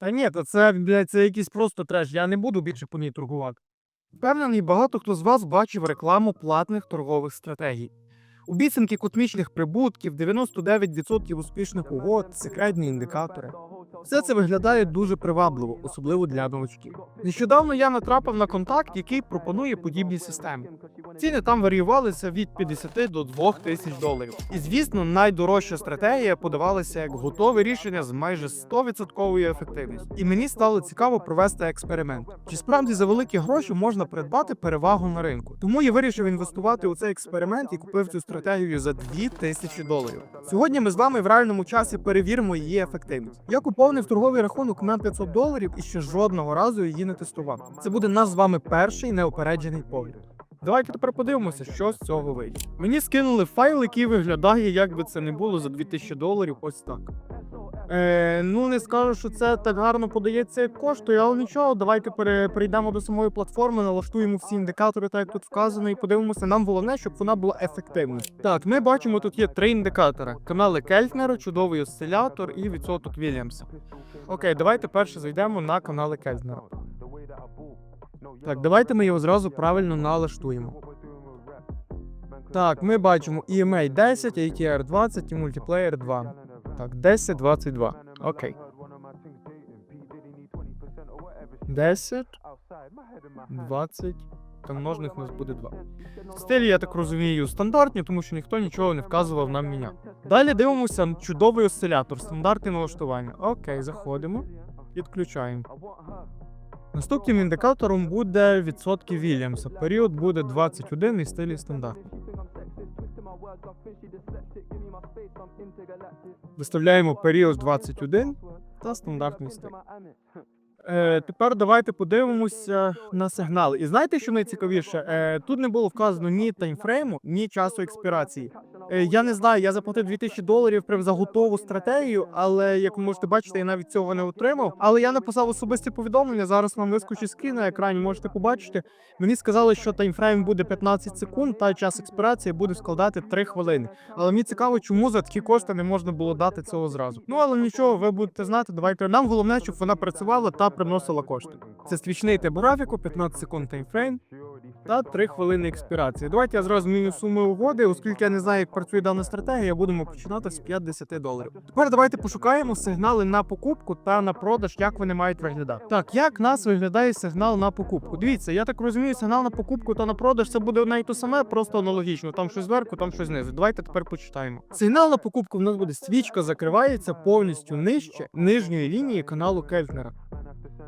Та ні, та це, це якийсь просто треш. Я не буду більше по ній торгувати. Впевнений, багато хто з вас бачив рекламу платних торгових стратегій. Обіцянки космічних прибутків, 99% успішних угод, секретні індикатори. Все це виглядає дуже привабливо, особливо для новачків. Нещодавно я натрапив на контакт, який пропонує подібні системи. Ціни там варіювалися від 50 до 2 тисяч доларів. І звісно, найдорожча стратегія подавалася як готове рішення з майже 100% ефективністю. І мені стало цікаво провести експеримент. Чи справді за великі гроші можна придбати перевагу на ринку? Тому я вирішив інвестувати у цей експеримент і купив цю стратегію за 2 тисячі доларів. Сьогодні ми з вами в реальному часі перевіримо її ефективність. Я поповнив торговий рахунок на 500 доларів і ще жодного разу її не тестував. Це буде наш з вами перший неопереджений погляд. Давайте тепер подивимося, що з цього вийде. Мені скинули файл, який виглядає, як би це не було за 2000 доларів. Ось так. Е, ну не скажу, що це так гарно подається, як коштує, але нічого. Давайте перейдемо до самої платформи, налаштуємо всі індикатори, так як тут вказано, і подивимося. Нам головне, щоб вона була ефективною. Так, ми бачимо, тут є три індикатори: канали Кельтнера, чудовий осцилятор і відсоток Вільямса. Окей, давайте перше зайдемо на канали Кельтнера. Так, давайте ми його зразу правильно налаштуємо. Так, ми бачимо EMA 10, ATR 20 і мультиплеєр 2. Так, 10, 22. Окей. 10, 20. Там множних у нас буде 2. Стилі, я так розумію, стандартні, тому що ніхто нічого не вказував нам міняти. Далі дивимося чудовий осцилятор, стандартне налаштування. Окей, заходимо. Підключаємо. Наступним індикатором буде відсотки Вільямса. Період буде 21 і стилі стандарт. Виставляємо період 21 та стандартний стиль. Е, тепер давайте подивимося на сигнали. І знаєте, що найцікавіше? Е, тут не було вказано ні таймфрейму, ні часу експірації. Е, я не знаю, я заплатив 2000 доларів прям за готову стратегію, але як ви можете бачити, я навіть цього не отримав. Але я написав особисті повідомлення. Зараз вам вискочить скрін на екрані, можете побачити. Мені сказали, що таймфрейм буде 15 секунд, та час експірації буде складати 3 хвилини. Але мені цікаво, чому за такі кошти не можна було дати цього зразу. Ну але нічого, ви будете знати. Давайте нам головне, щоб вона працювала та приносила кошти. Це свічний тип графіку, 15 секунд таймфрейм та 3 хвилини експірації. Давайте я зразу зміню суми угоди, оскільки я не знаю, як працює дана стратегія, будемо починати з 50 доларів. Тепер давайте пошукаємо сигнали на покупку та на продаж, як вони мають виглядати. Так, як нас виглядає сигнал на покупку? Дивіться, я так розумію, сигнал на покупку та на продаж це буде одне і те саме, просто аналогічно. Там щось зверху, там щось знизу. Давайте тепер почитаємо. Сигнал на покупку в нас буде свічка закривається повністю нижче нижньої лінії каналу Кельтнера.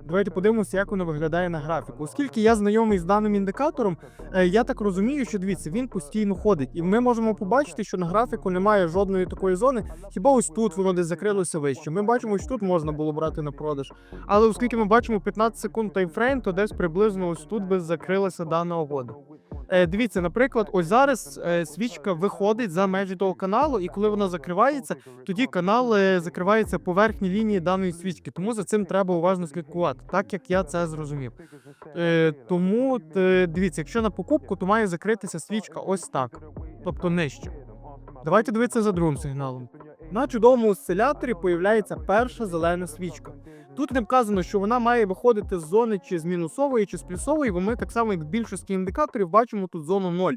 Давайте подивимося, як воно виглядає на графіку. Оскільки я знайомий з даним індикатором, е, я так розумію, що дивіться, він постійно ходить, і ми можемо побачити, що на графіку немає жодної такої зони. Хіба ось тут воно десь закрилося вище. Ми бачимо, що тут можна було брати на продаж. Але оскільки ми бачимо 15 секунд таймфрейм, то десь приблизно ось тут би закрилася дана угода. Е, дивіться, наприклад, ось зараз е, свічка виходить за межі того каналу, і коли вона закривається, тоді канал е, закривається по верхній лінії даної свічки. Тому за цим треба уважно слідкувати, так як я це зрозумів. Е, тому е, дивіться, якщо на покупку, то має закритися свічка ось так, тобто нижче. Давайте дивитися за другим сигналом. На чудовому осциляторі появляється перша зелена свічка. Тут не вказано, що вона має виходити з зони чи з мінусової, чи з плюсової, бо ми так само, як в більшості індикаторів, бачимо тут зону 0.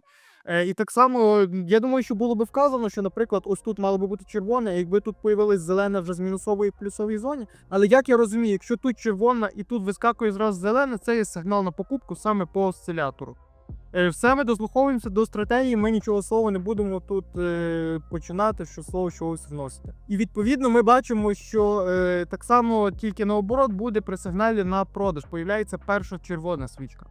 Е, і так само, я думаю, що було би вказано, що, наприклад, ось тут мало би бути червоне, якби тут появилась зелена вже з мінусової плюсової зоні. Але як я розумію, якщо тут червона і тут вискакує зразу зелена, це є сигнал на покупку саме по осцилятору. Е, Все ми дослуховуємося до стратегії, ми нічого слова не будемо тут е, починати, що слово чогось вносити. І відповідно ми бачимо, що е, так само тільки наоборот буде при сигналі на продаж. Появляється перша червона свічка.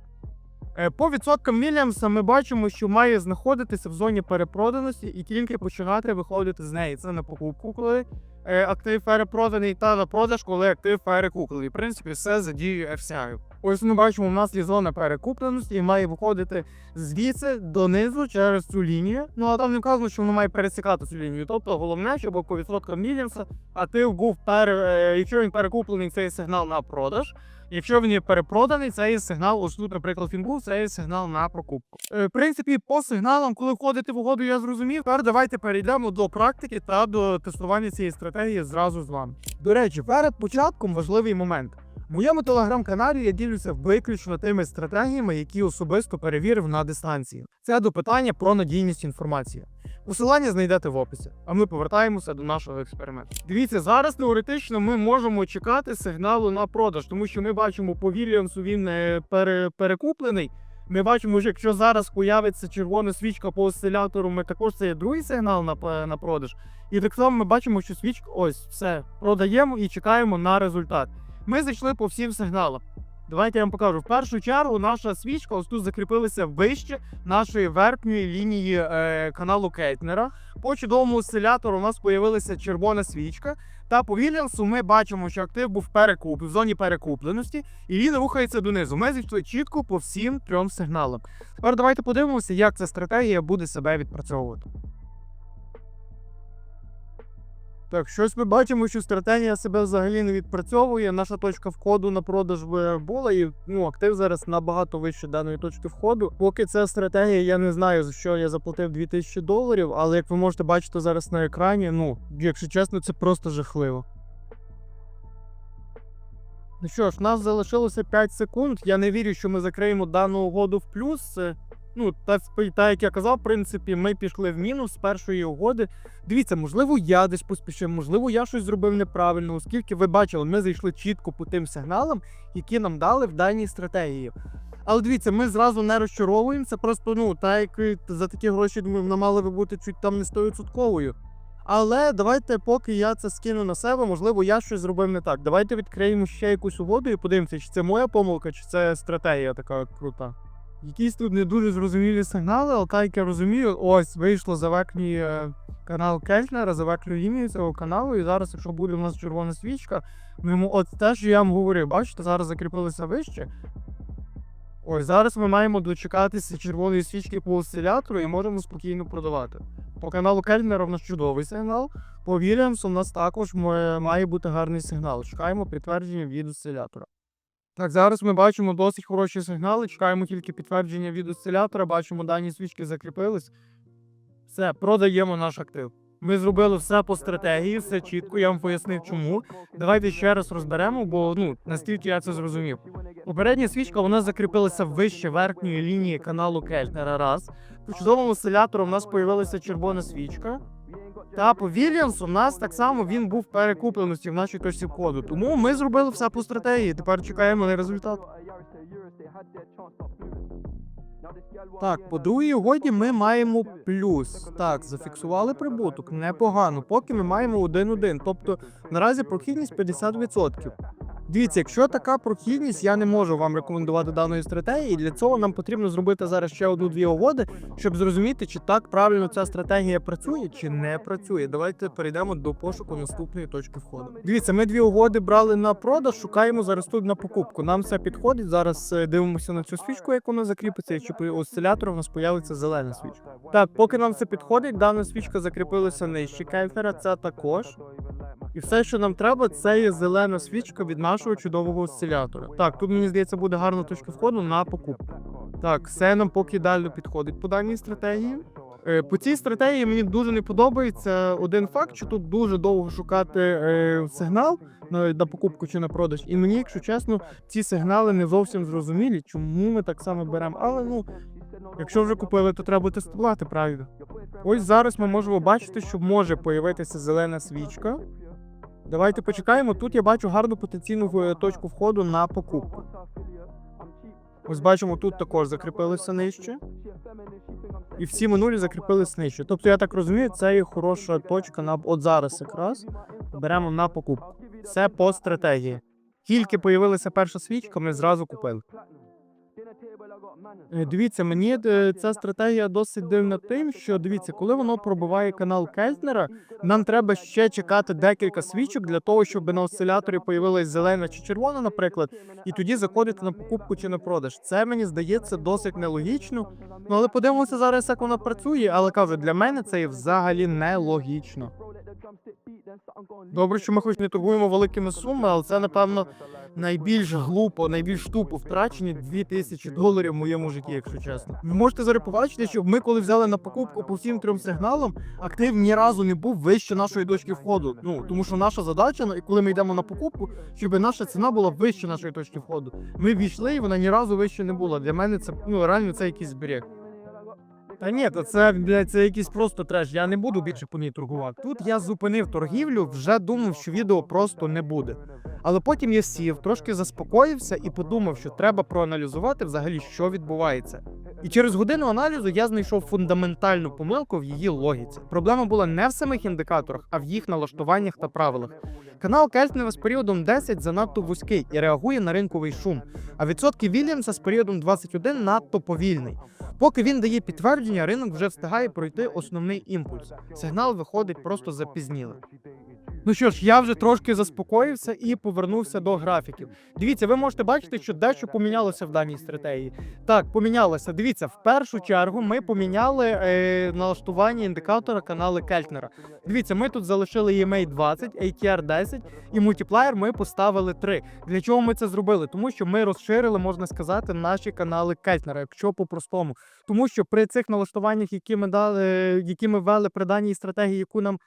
Е, По відсоткам Вільямса ми бачимо, що має знаходитися в зоні перепроданості і тільки починати виходити з неї. Це на покупку, коли е, актив перепроданий, та на продаж, коли актив перекуплений. В принципі, все за дією FCI. Ось ми бачимо, у нас є зона перекупленості і має виходити звідси донизу через цю лінію. Ну а там не вказано, що воно має пересікати цю лінію. Тобто головне, щоб по відсоткам Вільямса актив був пере, е, якщо він перекуплений цей сигнал на продаж, Якщо він є перепроданий, це є сигнал. Ось тут, наприклад, він був, це є сигнал на покупку. Е, в принципі, по сигналам, коли входити в угоду, я зрозумів. Тепер давайте перейдемо до практики та до тестування цієї стратегії зразу з вами. До речі, перед початком важливий момент. В моєму телеграм-каналі я ділюся виключно тими стратегіями, які особисто перевірив на дистанції. Це до питання про надійність інформації. Посилання знайдете в описі, а ми повертаємося до нашого експерименту. Дивіться, зараз теоретично ми можемо чекати сигналу на продаж, тому що ми бачимо по Вільямсу він е, пере, перекуплений. Ми бачимо, що якщо зараз появиться червона свічка по осцилятору, ми також це є другий сигнал на, на продаж. І так само ми бачимо, що свічка ось все продаємо і чекаємо на результат. Ми зайшли по всім сигналам. Давайте я вам покажу. В першу чергу наша свічка ось тут закріпилася вище нашої верхньої лінії е, каналу Кейтнера. По чудовому осцилятору у нас появилася червона свічка. Та по Вільямсу ми бачимо, що актив був перекуп в зоні перекупленості, і він рухається донизу. Ми зайшли чітко по всім трьом сигналам. Тепер давайте подивимося, як ця стратегія буде себе відпрацьовувати. Так, щось ми бачимо, що стратегія себе взагалі не відпрацьовує. Наша точка входу на продаж була, і ну, актив зараз набагато вище даної точки входу. Поки ця стратегія, я не знаю, за що я заплатив 2000 доларів, але як ви можете бачити зараз на екрані, ну, якщо чесно, це просто жахливо. Ну що ж, нас залишилося 5 секунд. Я не вірю, що ми закриємо дану угоду в плюс. Ну, та, та як я казав, в принципі, ми пішли в мінус з першої угоди. Дивіться, можливо, я десь поспішив, можливо, я щось зробив неправильно, оскільки ви бачили, ми зайшли чітко по тим сигналам, які нам дали в даній стратегії. Але дивіться, ми зразу не розчаровуємося, просто ну, та як за такі гроші вона мала би бути чуть там не 100%. Але давайте, поки я це скину на себе, можливо, я щось зробив не так. Давайте відкриємо ще якусь угоду і подивимося, чи це моя помилка, чи це стратегія така крута. Якісь тут не дуже зрозумілі сигнали, але так як я розумію, ось вийшло за е, канал Кельтнера, за верхню лінію цього каналу. І зараз, якщо буде у нас червона свічка, ми йому от те, що я вам говорив, бачите, зараз закріпилися вище. Ось зараз ми маємо дочекатися червоної свічки по осцилятору і можемо спокійно продавати. По каналу Кельтнера в нас чудовий сигнал. По Вільямсу у нас також ма- має бути гарний сигнал. Чекаємо підтвердження від осцилятора. Так, зараз ми бачимо досить хороші сигнали. Чекаємо тільки підтвердження від осцилятора. Бачимо, дані свічки закріпились. Все, продаємо наш актив. Ми зробили все по стратегії, все чітко. Я вам пояснив, чому. Давайте ще раз розберемо, бо ну наскільки я це зрозумів. Попередня свічка вона закріпилася вище верхньої лінії каналу Кельтнера. Раз. По чудовому осцилятору в нас появилася червона свічка. Та по Вільямсу у нас так само він був перекупленості в нашій точці входу. Тому ми зробили все по стратегії. Тепер чекаємо на результат. Так, по другій угоді ми маємо плюс. Так, зафіксували прибуток. Непогано. Поки ми маємо 1-1. Тобто наразі прохідність 50%. Дивіться, якщо така прохідність, я не можу вам рекомендувати даної стратегії. Для цього нам потрібно зробити зараз ще одну-дві угоди, щоб зрозуміти, чи так правильно ця стратегія працює, чи не працює. Давайте перейдемо до пошуку наступної точки входу. Дивіться, ми дві угоди брали на продаж, шукаємо зараз тут на покупку. Нам все підходить. Зараз е, дивимося на цю свічку, як вона закріпиться, і чи по осцилятору в нас появиться зелена свічка. Так, поки нам це підходить, дана свічка закріпилася нижче кельфера, це також. І все, що нам треба, це є зелена свічка від нашого чудового осцилятора. Так, тут мені здається буде гарна точка входу на покупку. Так, все нам поки ідеально підходить по даній стратегії. Е, По цій стратегії мені дуже не подобається один факт, що тут дуже довго шукати е, сигнал на, на покупку чи на продаж. І мені, якщо чесно, ці сигнали не зовсім зрозумілі, чому ми так само беремо. Але ну, якщо вже купили, то треба тестувати, правильно. Ось зараз ми можемо бачити, що може появитися зелена свічка. Давайте почекаємо. Тут я бачу гарну потенційну е, точку входу на покупку. Ось бачимо, тут також закріпилися нижче. І всі минулі закріпились нижче. Тобто, я так розумію, це є хороша точка на от зараз якраз. Беремо на покупку. Це по стратегії. Тільки появилася перша свічка, ми зразу купили. Е, Дивіться, мені е, ця стратегія досить дивна тим, що дивіться, коли воно пробиває канал Кельтнера, нам треба ще чекати декілька свічок для того, щоб на осциляторі появилась зелена чи червона, наприклад, і тоді заходити на покупку чи на продаж. Це мені здається досить нелогічно. Ну але подивимося зараз, як воно працює. Але кажу, для мене це взагалі нелогічно. Добре, що ми хоч не торгуємо великими сумами, але це напевно найбільш глупо, найбільш тупо втрачені 2000 доларів в моєму житті, якщо чесно. Ви можете зараз побачити, що ми, коли взяли на покупку по всім трьом сигналам, актив ні разу не був вище нашої точки входу. Ну тому що наша задача, ну, коли ми йдемо на покупку, щоб наша ціна була вище нашої точки входу. Ми війшли, і вона ні разу вище не була. Для мене це ну реально це якийсь зберег. Та ні, то це, блядь, це якийсь просто треш. Я не буду більше по ній торгувати. Тут я зупинив торгівлю, вже думав, що відео просто не буде. Але потім я сів, трошки заспокоївся і подумав, що треба проаналізувати взагалі, що відбувається. І через годину аналізу я знайшов фундаментальну помилку в її логіці. Проблема була не в самих індикаторах, а в їх налаштуваннях та правилах. Канал Кельтнева з періодом 10 занадто вузький і реагує на ринковий шум. А відсотки Вільямса з періодом 21 надто повільний. Поки він дає підтвердження, ринок вже встигає пройти основний імпульс. Сигнал виходить просто запізніло. Ну що ж, я вже трошки заспокоївся і повернувся до графіків. Дивіться, ви можете бачити, що дещо помінялося в даній стратегії. Так, помінялося. Дивіться, в першу чергу ми поміняли е, налаштування індикатора канали Кельтнера. Дивіться, ми тут залишили EMA 20, ATR 10 і мультиплеєр ми поставили 3. Для чого ми це зробили? Тому що ми розширили, можна сказати, наші канали Кельтнера, якщо по-простому. Тому що при цих налаштуваннях, які ми дали, які ми ввели при даній стратегії, яку нам е,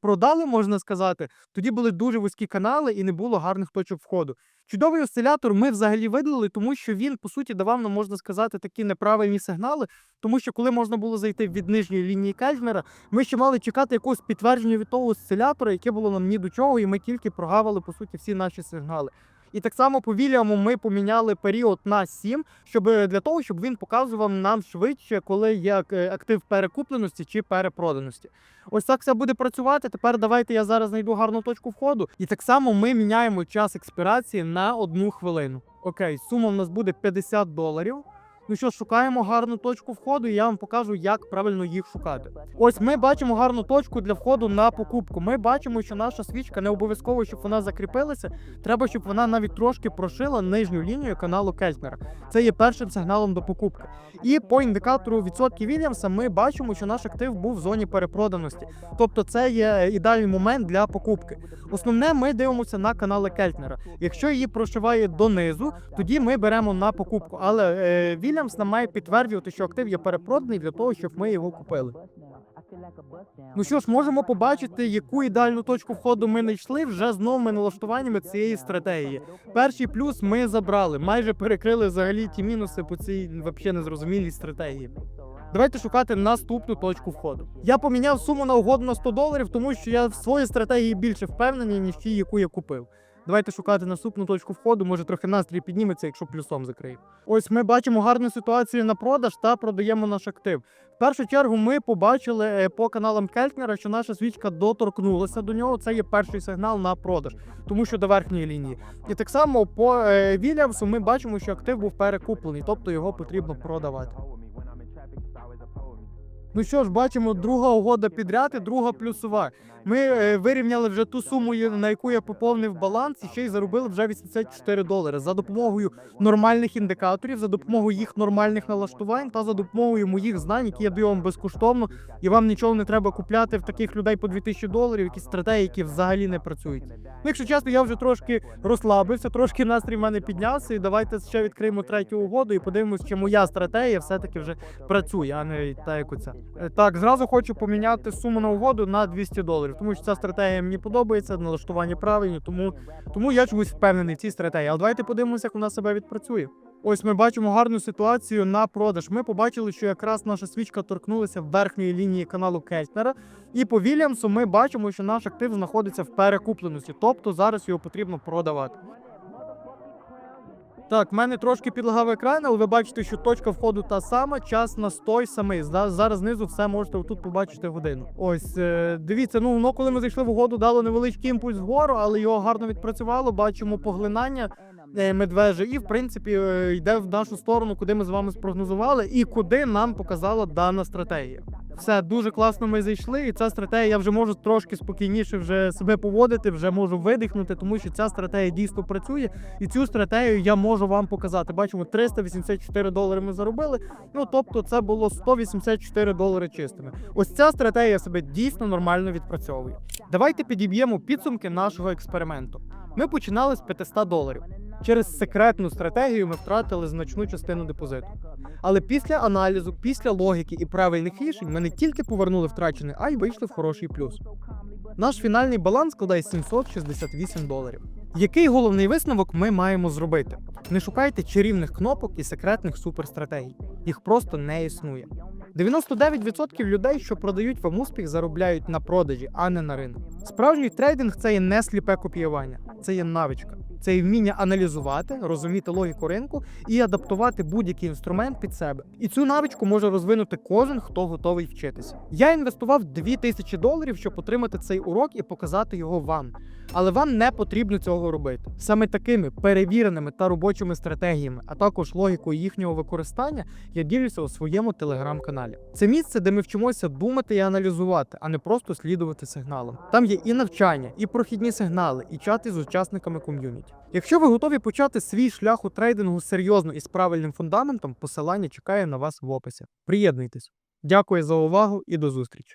продали, можна сказати, тоді були дуже вузькі канали і не було гарних точок входу. Чудовий осцилятор ми взагалі видалили, тому що він, по суті, давав нам, можна сказати, такі неправильні сигнали. Тому що коли можна було зайти від нижньої лінії Кельтнера, ми ще мали чекати якогось підтвердження від того осцилятора, яке було нам ні до чого, і ми тільки прогавили, по суті, всі наші сигнали. І так само по Вільяму ми поміняли період на 7, щоб для того, щоб він показував нам швидше, коли є е, актив перекупленості чи перепроданості. Ось так все буде працювати. Тепер давайте я зараз знайду гарну точку входу. І так само ми міняємо час експірації на одну хвилину. Окей, сума в нас буде 50 доларів. Ну що, шукаємо гарну точку входу, і я вам покажу, як правильно їх шукати. Ось ми бачимо гарну точку для входу на покупку. Ми бачимо, що наша свічка не обов'язково, щоб вона закріпилася. Треба, щоб вона навіть трошки прошила нижню лінію каналу Кельтнера. Це є першим сигналом до покупки. І по індикатору відсотків Вільямса ми бачимо, що наш актив був в зоні перепроданості. Тобто це є ідеальний момент для покупки. Основне, ми дивимося на канали Кельтнера. Якщо її прошиває донизу, тоді ми беремо на покупку. Але е, Вільямс нам має підтверджувати, що актив є перепроданий для того, щоб ми його купили. Ну що ж, можемо побачити, яку ідеальну точку входу ми знайшли вже з новими налаштуваннями цієї стратегії. Перший плюс ми забрали, майже перекрили взагалі ті мінуси по цій взагалі незрозумілій стратегії. Давайте шукати наступну точку входу. Я поміняв суму на угоду на 100 доларів, тому що я в своїй стратегії більше впевнений, ніж ті, яку я купив. Давайте шукати наступну точку входу, може трохи настрій підніметься, якщо плюсом закриємо. Ось ми бачимо гарну ситуацію на продаж та продаємо наш актив. В першу чергу ми побачили е, по каналам Кельтнера, що наша свічка доторкнулася до нього. Це є перший сигнал на продаж, тому що до верхньої лінії. І так само по е, Вільямсу ми бачимо, що актив був перекуплений, тобто його потрібно продавати. Ну що ж, бачимо, друга угода підряд і друга плюсова. Ми е, вирівняли вже ту суму, на яку я поповнив баланс, і ще й заробили вже 84 долари за допомогою нормальних індикаторів, за допомогою їх нормальних налаштувань та за допомогою моїх знань, які я даю вам безкоштовно, і вам нічого не треба купляти в таких людей по 2000 доларів, якісь стратегії, які взагалі не працюють. Ну, якщо чесно, я вже трошки розслабився, трошки настрій в мене піднявся. І давайте ще відкриємо третю угоду і подивимось, чи моя стратегія все-таки вже працює, а не та як оця. Е, Так, зразу хочу поміняти суму на угоду на 200 доларів, тому що ця стратегія мені подобається, налаштування правильні, тому, тому я чомусь впевнений в цій стратегії. Але давайте подивимося, як вона себе відпрацює. Ось ми бачимо гарну ситуацію на продаж. Ми побачили, що якраз наша свічка торкнулася верхньої лінії каналу Кельтнера. І по Вільямсу ми бачимо, що наш актив знаходиться в перекупленості, тобто зараз його потрібно продавати. Так, в мене трошки підлагав екран, але ви бачите, що точка входу та сама, час на той самий. За- Зараз знизу все можете тут побачити годину. Ось е, дивіться, ну воно коли ми зайшли в угоду, дало невеличкий імпульс вгору, але його гарно відпрацювало. Бачимо поглинання медвежі, і в принципі е, йде в нашу сторону, куди ми з вами спрогнозували, і куди нам показала дана стратегія. Все дуже класно. Ми зайшли, і ця стратегія я вже можу трошки спокійніше вже себе поводити, вже можу видихнути, тому що ця стратегія дійсно працює. І цю стратегію я можу вам показати. Бачимо, 384 долари ми заробили. Ну тобто, це було 184 долари чистими. Ось ця стратегія себе дійсно нормально відпрацьовує. Давайте підіб'ємо підсумки нашого експерименту. Ми починали з 500 доларів. Через секретну стратегію ми втратили значну частину депозиту. Але після аналізу, після логіки і правильних рішень ми не тільки повернули втрачене, а й вийшли в хороший плюс. Наш фінальний баланс складає 768 доларів. Який головний висновок ми маємо зробити? Не шукайте чарівних кнопок і секретних суперстратегій. Їх просто не існує. 99% людей, що продають вам успіх, заробляють на продажі, а не на ринку. Справжній трейдинг це є не сліпе копіювання, це є навичка. Це є вміння аналізувати, розуміти логіку ринку і адаптувати будь-який інструмент під себе. І цю навичку може розвинути кожен, хто готовий вчитися. Я інвестував 2000 доларів, щоб отримати цей урок і показати його вам. Але вам не потрібно цього робити. Саме такими перевіреними та робочими стратегіями, а також логікою їхнього використання, я ділюся у своєму телеграм-каналі. Це місце, де ми вчимося думати і аналізувати, а не просто слідувати сигналам. Там є і навчання, і прохідні сигнали, і чати з учасниками ком'юніті. Якщо ви готові почати свій шлях у трейдингу серйозно і з правильним фундаментом, посилання чекає на вас в описі. Приєднуйтесь. Дякую за увагу і до зустрічі.